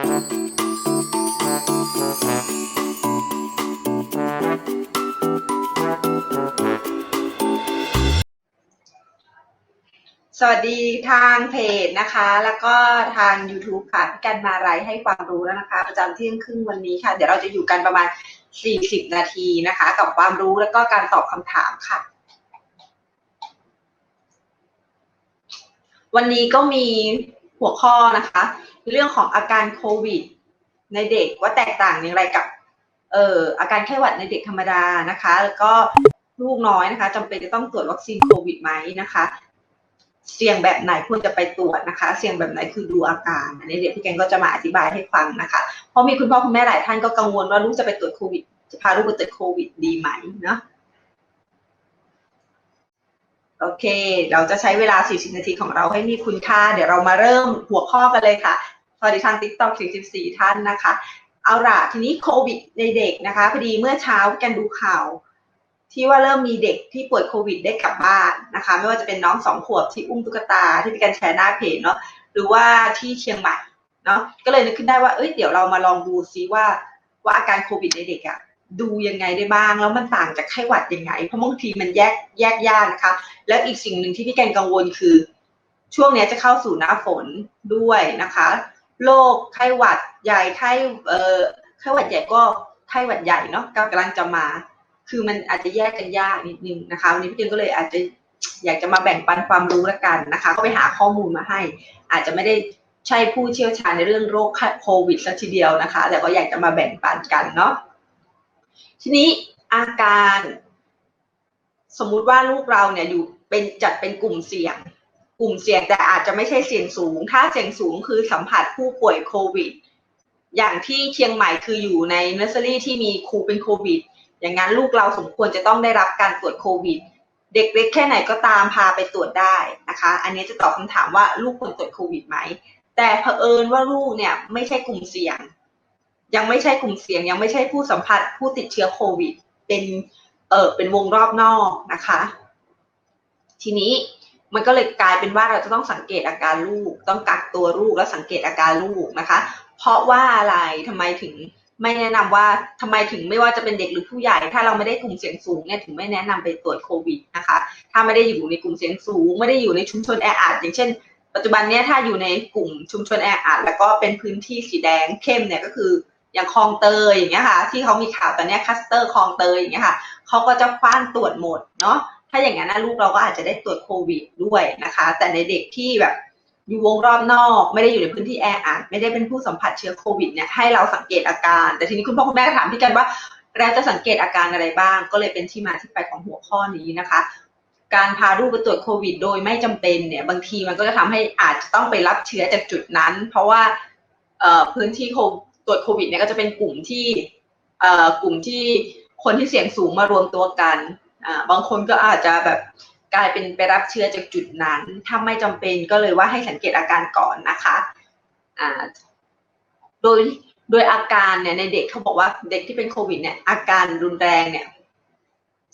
สวัสดีทางเพจนะคะ แล้วก็ทาง YouTube ค่ะพี่กันมาไลฟ์ให้ความรู้แล้วนะคะ ประจำเที่ยงครึ่งวันนี้ค่ะ เดี๋ยวเราจะอยู่กันประมาณ 40 นาทีนะคะ กับความรู้แล้วก็การตอบคำถามค่ะ วันนี้ก็มี หัวข้อนะคะ เรื่องของอาการโควิด ในเด็กว่าแตกต่างอย่างไรกับเอ่ออาการไข้หวัดในเด็กธรรมดานะคะ แล้วก็ลูกน้อยนะคะจำเป็นจะต้องตรวจวัคซีนโควิดไหมนะคะ เสี่ยงแบบไหนควรจะไปตรวจนะคะ เสี่ยงแบบไหนคือดูอาการอันนี้เดี๋ยวพี่แกงก็จะมาอธิบายให้ฟังนะคะ เพราะมีคุณพ่อคุณแม่หลายท่านก็กังวลว่าลูกจะไปตรวจโควิดจะพาลูกไปตรวจโควิดดีไหมเนาะ โอเค เราจะใช้เวลา 40 นาทีของเราให้มีคุณค่า เดี๋ยวเรามาเริ่มหัวข้อกันเลยค่ะสวัสดีทาง TikTok 44 ท่านนะคะ เอาล่ะ ทีนี้โควิดในเด็กนะคะ พอดีเมื่อเช้ากันดูข่าว ที่ว่าเริ่มมีเด็กที่ป่วยโควิดได้กลับบ้านนะคะ ไม่ว่าจะเป็นน้องสองขวบที่อุ้มตุ๊กตาที่มีการแชร์หน้าเพจเนาะ หรือว่าที่เชียงใหม่เนาะ ก็เลยนึกขึ้นได้ว่า เอ้ย เดี๋ยวเรามาลองดูซิว่าว่าอาการโควิดในเด็กอะ ดูยังไงได้บ้าง แล้วมันต่างจากไข้หวัดยังไง เพราะบางทีมันแยกแยกยากนะคะ แล้วอีกสิ่งหนึ่งที่พี่แกนกังวลคือ ช่วงนี้จะเข้าสู่หน้าฝนด้วยนะคะโรคไข้หวัดใหญ่ไข้เอ่อไข้หวัดใหญ่ก็ไข้หวัดใหญ่เนาะกำลังจะมา คือมันอาจจะแยกกันยากนิดนึงนะคะวันนี้พี่แกนก็เลยอาจจะอยากจะมาแบ่งปันความรู้ละกันนะคะ ก็ไปหาข้อมูลมาให้ อาจจะไม่ได้ใช่ผู้เชี่ยวชาญในเรื่องโรคโควิดสักทีเดียวนะคะ แต่ก็อยากจะมาแบ่งปันกันเนาะ ทีนี้อาการสมมุติว่าลูกเราเนี่ยอยู่เป็นจัดเป็นกลุ่มเสี่ยง กลุ่มเสี่ยงแต่อาจจะไม่ใช่เสี่ยงสูง ถ้าเสี่ยงสูงคือสัมผัสผู้ป่วยโควิด อย่างที่เชียงใหม่คืออยู่ในเนอร์เซอรี่ที่มีครูเป็นโควิด อย่างนั้นลูกเราสมควรจะต้องได้รับการตรวจโควิด เด็กเล็กแค่ไหนก็ตามพาไปตรวจได้นะคะ อันนี้จะตอบคำถามว่าลูกควรตรวจโควิดไหม แต่เผอิญว่าลูกเนี่ยไม่ใช่กลุ่มเสี่ยง ยังไม่ใช่กลุ่มเสี่ยง ยังไม่ใช่ผู้สัมผัสผู้ติดเชื้อโควิด เป็นเออเป็นวงรอบนอกนะคะ ทีนี้มันก็เลยกลายเป็นว่าเราจะต้องสังเกตอาการลูก ต้องกักตัวลูกแล้วสังเกตอาการลูกนะคะ เพราะว่าอะไรทำไมถึงไม่แนะนำว่าทำไมถึงไม่ว่าจะเป็นเด็กหรือผู้ใหญ่ ถ้าเราไม่ได้กลุ่มเสี่ยงสูงเนี่ยถึงไม่แนะนำไปตรวจโควิดนะคะ ถ้าไม่ได้อยู่ในกลุ่มเสี่ยงสูง ไม่ได้อยู่ในชุมชนแออัดอย่างเช่น ปัจจุบันเนี้ยถ้าอยู่ในกลุ่มชุมชนแออัดแล้วก็เป็นพื้นที่สีแดงเข้มเนี่ยก็คือ อย่างคลองเตยอย่างเงี้ยค่ะ ที่เขามีข่าวตอนนี้คัสเตอร์คลองเตยอย่างเงี้ยค่ะเขาก็จะคว้านตรวจหมดเนาะถ้าอย่างนั้นนะลูกเราก็อาจจะได้ตรวจโควิดด้วยนะคะ แต่ในเด็กที่แบบอยู่วงรอบนอก ไม่ได้อยู่ในพื้นที่แออัดไม่ได้เป็นผู้สัมผัสเชื้อโควิดเนี่ยให้เราสังเกตอาการ แต่ทีนี้คุณพ่อคุณแม่ถามพี่กันว่าเราจะสังเกตอาการอะไรบ้าง ก็เลยเป็นที่มาที่ไปของหัวข้อนี้นะคะ การพาลูกไปตรวจโควิด โดยไม่จำเป็นเนี่ยบางทีมันก็จะทำให้อาจจะต้องไปรับเชื้อจากจุดนั้น เพราะว่าพื้นที่โค รวจโควิดเนี่ยก็จะเป็นกลุ่มที่เอ่อกลุ่มที่คนที่เสี่ยงสูงมารวมตัวกันอ่าบางคนก็อาจจะแบบกลายเป็นไปรับเชื้อจากจุดนั้น ถ้าไม่จำเป็นก็เลยว่าให้สังเกตอาการก่อนนะคะอ่าโดยโดยอาการเนี่ยในเด็กเขาบอกว่าเด็กที่เป็นโควิดเนี่ยอาการรุนแรงเนี่ย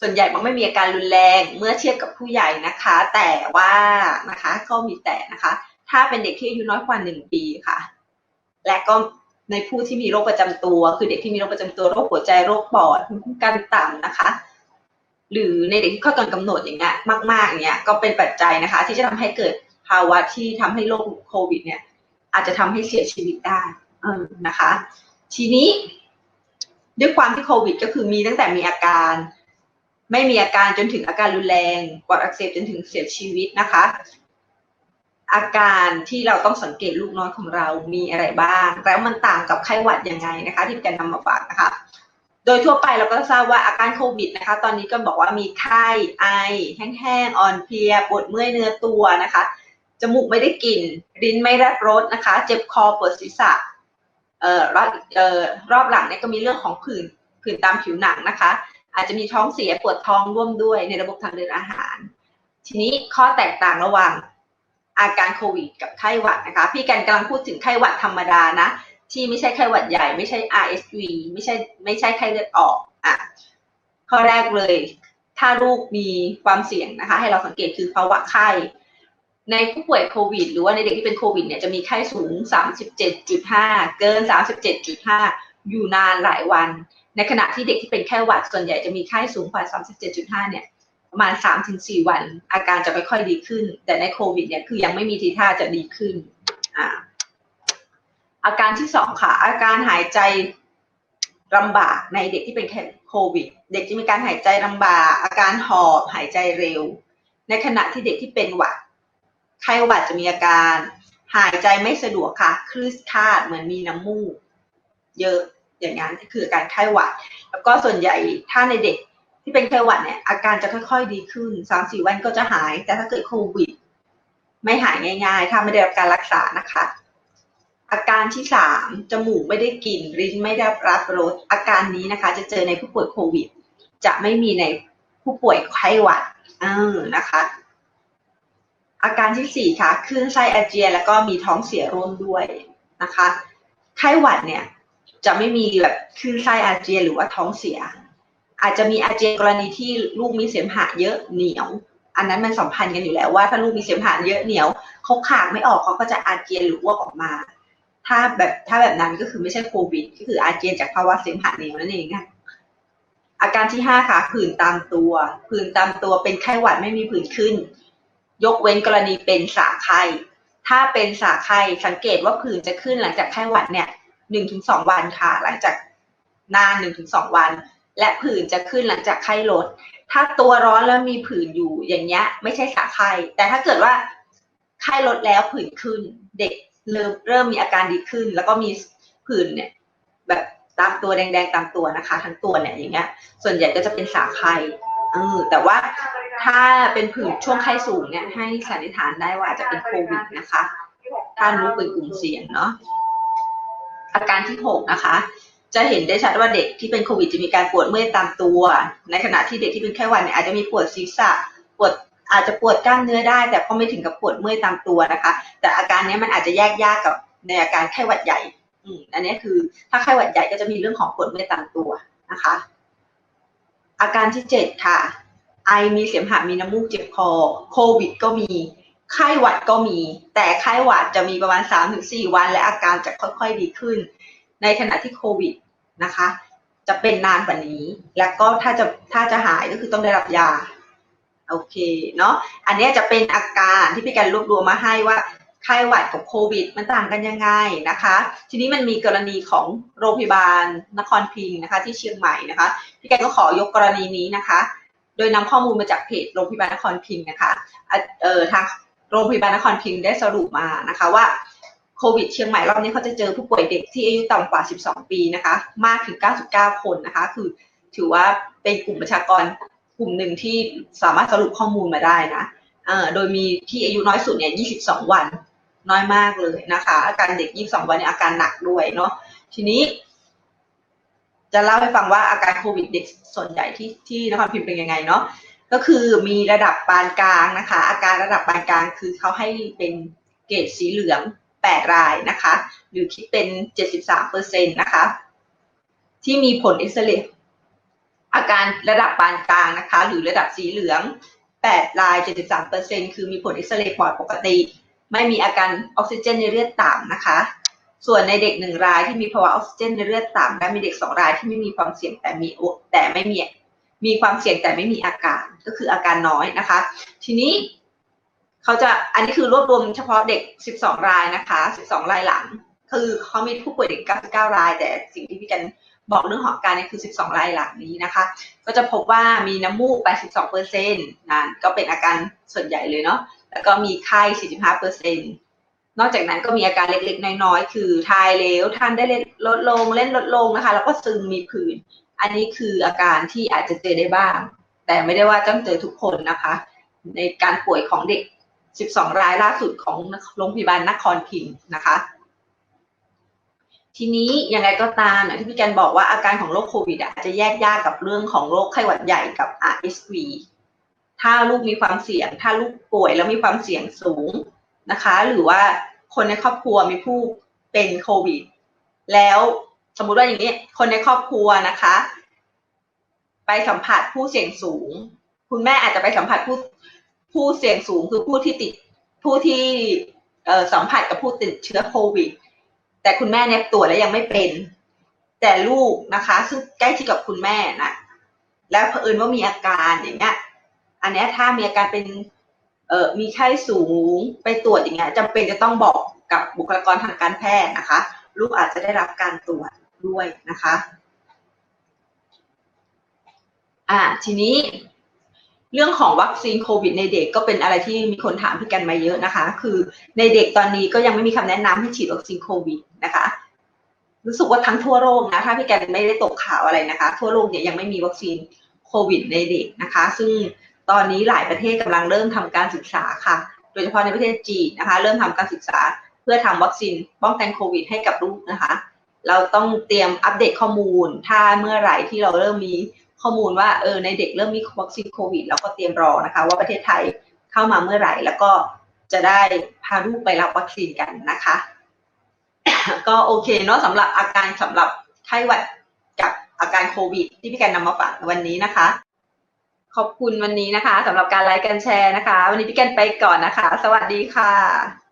ส่วนใหญ่มันไม่มีอาการรุนแรงเมื่อเทียบกับผู้ใหญ่นะคะ แต่ว่านะคะก็มีแต่นะคะ ถ้าเป็นเด็กที่อายุน้อยกว่าหนึ่งปีค่ะ และก็ ในผู้ที่มีโรคประจำตัว คือเด็กที่มีโรคประจำตัวโรคหัวใจโรคปอดภูมิคุ้มกันต่ำนะคะ หรือในเด็กที่เข้าก่อนกำหนดอย่างเงี้ยมากๆอย่างเงี้ยก็เป็นปัจจัยนะคะ ที่จะทำให้เกิดภาวะที่ทำให้โรคโควิด เนี่ย อาจจะทำให้เสียชีวิตได้นะคะ ทีนี้ ด้วยความที่โควิด ก็คือมีตั้งแต่มีอาการ ไม่มีอาการจนถึงอาการรุนแรงปอดอักเสบจนถึงเสียชีวิตนะคะ อาการที่เราต้องสังเกตลูกน้อยของเรามีอะไรบ้าง แล้วมันต่างกับไข้หวัดยังไงนะคะ ที่จะนำมาฝากนะคะ โดยทั่วไปเราก็ทราบว่าอาการโควิดนะคะ ตอนนี้ก็บอกว่ามีไข้ไอ แห้งๆอ่อนเพลียปวดเมื่อยเนื้อตัวนะคะจมูกไม่ได้กลิ่นลิ้นไม่รับรสนะคะ เจ็บคอปวดศีรษะเอ่อรอบเอ่อรอบหลังเนี่ยก็มีเรื่องของผื่นผื่นตามผิวหนังนะคะ อาจจะมีท้องเสียปวดท้องร่วมด้วยในระบบทางเดินอาหาร ทีนี้ข้อแตกต่างระหว่าง อาการโควิดกับไข้หวัดนะคะ พี่กันกำลังพูดถึงไข้หวัดธรรมดานะ ที่ไม่ใช่ไข้หวัดใหญ่ไม่ใช่ RSV ไม่ใช่ไม่ใช่ไข้เลือดออกอะข้อแรกเลย ถ้าลูกมีความเสี่ยงนะคะ ให้เราสังเกตคือภาวะไข้ในผู้ป่วยโควิด หรือว่าในเด็กที่เป็นโควิดเนี่ยจะมีไข้สูง 37.5 เกิน 37.5 อยู่นานหลายวัน ในขณะที่เด็กที่เป็นไข้หวัดส่วนใหญ่จะมีไข้สูงกว่า 37.5 เนี่ย ประมาณ3-4วัน อาการจะค่อยดีขึ้น แต่ในโควิดเนี่ยคือยังไม่มีทีท่าจะดีขึ้น อ่า อาการที่สองค่ะ อาการหายใจลำบากในเด็กที่เป็นโควิด เด็กจะมีการหายใจลำบาก อาการหอบหายใจเร็ว ในขณะที่เด็กที่เป็นหวัดไข้หวัดจะมีอาการ หายใจไม่สะดวกค่ะ คลื่นคาดเหมือนมีน้ำมูก เยอะอย่างนั้นคืออาการไข้หวัด แล้วก็ส่วนใหญ่ถ้าในเด็ก ที่เป็นไข้หวัดเนี่ยอาการจะค่อย ๆ ดีขึ้นสามสี่วันก็จะหาย แต่ถ้าเกิดโควิด ไม่หายง่าย ๆ ถ้าไม่ได้รับการรักษานะคะ อาการที่สามจมูกไม่ได้กลิ่นลิ้นไม่ได้รับรสอาการนี้นะคะ จะเจอในผู้ป่วยโควิด จะไม่มีในผู้ป่วยไข้หวัดเออนะคะ อาการที่สี่ค่ะคลื่นไส้อาเจียนแล้วก็มีท้องเสียร่วมด้วยนะคะ ไข้หวัดเนี่ยจะไม่มีแบบคลื่นไส้อาเจียนหรือว่าท้องเสีย อาจจะมีอาเจียนกรณีที่ลูกมีเสมหะเยอะเหนียว อันนั้นมันสัมพันธ์กันอยู่แล้วว่าถ้าลูกมีเสมหะเยอะเหนียวเขาขากไม่ออกเขาก็จะอาเจียนหรืออ้วกออกมา ถ้าแบบถ้าแบบนั้นก็คือไม่ใช่โควิด ก็คืออาเจียนจากภาวะเสมหะเหนียวนั่นเองค่ะอาการที่ห้าค่ะผื่นตามตัวผื่นตามตัวเป็นไข้หวัดไม่มีผื่นขึ้น ยกเว้นกรณีเป็นสาไข้ถ้าเป็นสาไข้สังเกตว่าผื่นจะขึ้นหลังจากไข้หวัดเนี่ยหนึ่งถึงสองวันค่ะ หลังจากนานหนึ่งถึงสองวัน และผื่นจะขึ้นหลังจากไข้ลด ถ้าตัวร้อนแล้วมีผื่นอยู่อย่างเงี้ย ไม่ใช่สาไข้แต่ถ้าเกิดว่าไข้ลดแล้วผื่นขึ้น เด็กเริ่มเริ่มมีอาการดีขึ้น แล้วก็มีผื่นเนี่ยแบบตามตัวแดงๆตามตัวนะคะ ทั้งตัวเนี่ยอย่างเงี้ย ส่วนใหญ่ก็จะเป็นสาไข้เออแต่ว่าถ้าเป็นผื่นช่วงไข้สูงเนี่ยให้สันนิษฐานได้ว่าจจะเป็นโควิดนะคะ ถ้ารู้เป็นกลุ่มเสี่ยงเนาะอาการที่หกนะคะ จะเห็นได้ชัดว่าเด็กที่เป็นโควิดจะมีการปวดเมื่อยตามตัว ในขณะที่เด็กที่เป็นไข้หวัดเนี่ยอาจจะมีปวดศีรษะปวดอาจจะปวดกล้ามเนื้อได้ แต่ก็ไม่ถึงกับปวดเมื่อยตามตัวนะคะ แต่อาการนี้มันอาจจะแยกยากกับในอาการไข้หวัดใหญ่อือันนี้คือถ้าไข้หวัดใหญ่ก็จะมีเรื่องของปวดเมื่อยตามตัวนะคะ อาการที่เจ็ดค่ะ ไอมีเสมหะมีน้ำมูกเจ็บคอโควิด ก็มีไข้หวัดก็มี แต่ไข้หวัดจะมีประมาณ 3-4 วัน และอาการจะค่อยๆดีขึ้น ในขณะที่โควิด นะคะ จะเป็นนานกว่านี้ แล้วก็ถ้าจะถ้าจะหายก็คือต้องได้รับยาโอเคเนาะอันนี้จะเป็นอาการที่พี่การรวบรวมมาให้ว่าไข้หวัดกับโควิด มันต่างกันยังไงนะคะ ทีนี้มันมีกรณีของโรงพยาบาลนครพิงค์นะคะ ที่เชียงใหม่นะคะพี่การก็ขอยกกรณีนี้นะคะ โดยนำข้อมูลมาจากเพจโรงพยาบาลนครพิงค์นะคะเอ่อทางโรงพยาบาลนครพิงค์ได้สรุปมานะคะว่า โควิดเชียงใหม่รอบนี้เขาจะเจอผู้ป่วยเด็กที่อายุต่ำกว่า 12 ปีนะคะ มากถึง 99 คนนะคะ คือถือว่าเป็นกลุ่มประชากรกลุ่มหนึ่งที่สามารถสรุปข้อมูลมาได้นะโดยมีที่อายุน้อยสุดเนี่ย 22 วัน น้อยมากเลยนะคะ อาการเด็ก 22 วันเนี่ยอาการหนักด้วยเนาะ ทีนี้ จะเล่าให้ฟังว่าอาการโควิดเด็กส่วนใหญ่ที่ที่นครพิมพ์เป็นยังไงเนาะ ก็คือมีระดับปานกลางนะคะ อาการระดับปานกลางคือเขาให้เป็นเกรดสีเหลือง 8 รายนะคะ หรือคิดเป็น 73เอร์เซ็นนะคะ ที่มีผลเอ็กซเรย์อาการระดับปานกลางนะคะ หรือระดับสีเหลือง 8 ราย 73เปอร์เซ็นคือมีผลเอ็กซเรย์ปอดปกติ ไม่มีอาการออกซิเจนในเลือดต่ำนะคะ ส่วนในเด็กหนึ่งรายที่มีภาวะออกซิเจนในเลือดต่ำและมีเด็กสองรายที่ไม่มีความเสี่ยงแต่มีแต่ไม่มีมีความเสี่ยงแต่ไม่มีอาการก็คืออาการน้อยนะคะ ทีนี้ เขาจะอันนี้คือรวบรวมเฉพาะเด็ก 12 รายนะคะ 12 รายหลัง คือเขามีผู้ป่วยเด็ก 99 ราย แต่สิ่งที่พี่กันบอกเรื่องของการนี่คือ 12 รายหลังนี้นะคะ ก็จะพบว่ามีน้ำมูก 82เปอร์เซ็นต์นั่นก็เป็นอาการส่วนใหญ่เลยเนาะ แล้วก็มีไข้ 45เปอร์เซ็นต์นอกจากนั้นก็มีอาการเล็กๆ น้อยๆ คือทายเลวทานได้เล่นลดลงเล่นลดลงนะคะ แล้วก็ซึมมีผื่น อันนี้คืออาการที่อาจจะเจอได้บ้าง แต่ไม่ได้ว่าต้องเจอทุกคนนะคะ ในการป่วยของเด็ก 12 รายล่าสุดของโรงพยาบาลนครพิงค์นะคะ ทีนี้ยังไงก็ตามอย่างที่พี่แกนบอกว่าอาการของโรคโควิดอาจจะแยกยากกับเรื่องของโรคไข้หวัดใหญ่กับ RSV ถ้าลูกมีความเสี่ยง ถ้าลูกป่วยแล้วมีความเสี่ยงสูงนะคะ หรือว่าคนในครอบครัวมีผู้เป็นโควิด แล้วสมมุติว่าอย่างนี้ คนในครอบครัวนะคะ ไปสัมผัสผู้เสี่ยงสูง คุณแม่อาจจะไปสัมผัสผู้ ผู้เสี่ยงสูงคือผู้ที่ติดผู้ที่สัมผัสกับผู้ติดเชื้อโควิด แต่คุณแม่เนี่ยตรวจแล้วยังไม่เป็น แต่ลูกนะคะ ซึ่งใกล้ชิดกับคุณแม่นะแล้วเผอิญว่ามีอาการอย่างเงี้ย อันนี้ถ้ามีอาการเป็นเอ่อมีไข้สูงไปตรวจอย่างเงี้ยจำเป็นจะต้องบอกกับบุคลากรทางการแพทย์นะคะ ลูกอาจจะได้รับการตรวจด้วยนะคะ อ่าทีนี้ เรื่องของวัคซีนโควิดในเด็กก็เป็นอะไรที่มีคนถามพี่กันมาเยอะนะคะ คือในเด็กตอนนี้ก็ยังไม่มีคำแนะนำให้ฉีดวัคซีนโควิดนะคะ รู้สึกว่าทั้งทั่วโลกนะ ถ้าพี่กันไม่ได้ตกข่าวอะไรนะคะ ทั่วโลกเนี่ยยังไม่มีวัคซีนโควิดในเด็กนะคะ ซึ่งตอนนี้หลายประเทศกำลังเริ่มทำการศึกษาค่ะ โดยเฉพาะในประเทศจีนนะคะ เริ่มทำการศึกษาเพื่อทำวัคซีนป้องกันโควิด ให้กับลูกนะคะ เราต้องเตรียมอัปเดตข้อมูล ถ้าเมื่อไหร่ที่เราเริ่มมี ข้อมูลว่าเออในเด็กเริ่มมีวัคซีนโควิดเราก็เตรียมรอนะคะ ว่าประเทศไทยเข้ามาเมื่อไหร่ แล้วก็จะได้พาลูกไปรับวัคซีนกันนะคะ ก็โอเคเนาะสำหรับอาการสำหรับไข้หวัดกับอาการโควิด ที่พี่แกนนำมาฝากวันนี้นะคะ ขอบคุณวันนี้นะคะสำหรับการไลค์กันแชร์นะคะ วันนี้พี่แกนไปก่อนนะคะ สวัสดีค่ะ